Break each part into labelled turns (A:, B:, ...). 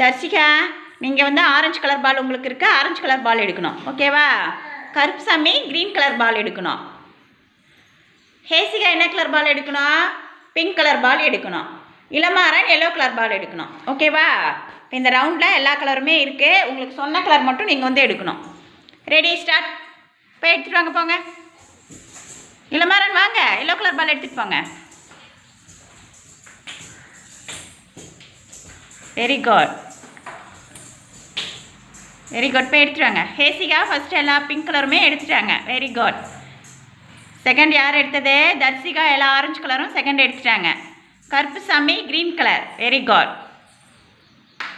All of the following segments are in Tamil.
A: தர்சிகா நீங்கள் வந்து ஆரஞ்சு கலர் பால் உங்களுக்கு இருக்கு. ஆரஞ்சு கலர் பால் எடுக்கணும். ஓகேவா கருப்புசாமி க்ரீன் கலர் பால் எடுக்கணும். ஹேசிகா என்ன கலர் பால் எடுக்கணும்? பிங்க் கலர் பால் எடுக்கணும். இளமாறன் எல்லோ கலர் பால் எடுக்கணும். ஓகேவா இப்போ இந்த ரவுண்டில் எல்லா கலருமே இருக்குது உங்களுக்கு சொன்ன கலர் மட்டும் நீங்கள் வந்து எடுக்கணும். ரெடி ஸ்டார்ட் போய் எடுத்துகிட்டு வாங்க போங்க. இளமாறன் வாங்க. எல்லோ கலர் பால் எடுத்துகிட்டு போங்க. வெரி குட் வெரி குட் போய் எடுத்துட்டாங்க. ஹேசிகா ஃபர்ஸ்ட் எல்லா பிங்க் கலருமே எடுத்துட்டாங்க. வெரி குட் செகண்ட் யார் எடுத்தது? தர்சிகா எல்லா ஆரஞ்சு கலரும் செகண்ட் எடுத்துட்டாங்க. Karuppusamy green colour very good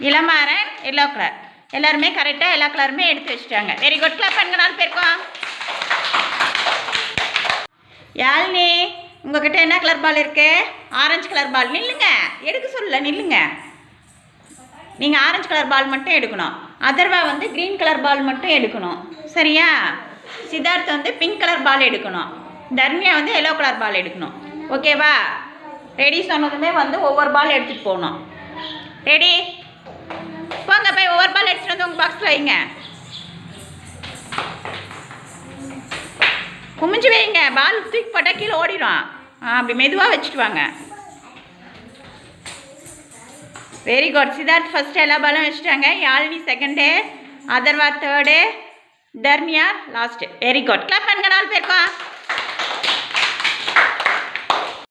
A: Ilamaran yellow colour எல்லாருமே கரெக்டாக எல்லா கலருமே எடுத்து வச்சுட்டாங்க. வெரி குட் கிளப் பண்ணுங்க நாலு பேருக்கும். யாழினி உங்ககிட்ட என்ன கலர் பால் இருக்கு? ஆரஞ்சு கலர் பால் நில்லுங்க. எடுக்க சொல்லல நில்லுங்க. நீங்கள் ஆரஞ்சு கலர் பால் மட்டும் எடுக்கணும். அதர்வா வந்து க்ரீன் கலர் பால் மட்டும் எடுக்கணும். சரியா? சித்தார்த் வந்து பிங்க் கலர் பால் எடுக்கணும். தர்மியா வந்து எல்லோ கலர் பால் எடுக்கணும். ஓகேவா ரெடி சொன்னதுமே வந்து ஒவ்வொரு பால் எடுத்துகிட்டு போகணும். ரெடி போங்க போய் ஒவ்வொரு பால் எடுத்துகிட்டு வந்து உங்கள் பாக்ஸில் வைங்க. குமிஞ்சு வைங்க. பால் தூக்கி போட்டால் கீழே ஓடிடும் ஆ அப்படி மெதுவாக வச்சுட்டு வாங்க. வெரி குட் சித்தார்த் ஃபர்ஸ்ட் எல்லா பாலும் வச்சுட்டாங்க. Yazhini second Atharva third Dharmiya last very good clap பண்ணுங்க நாலு பேருக்கும்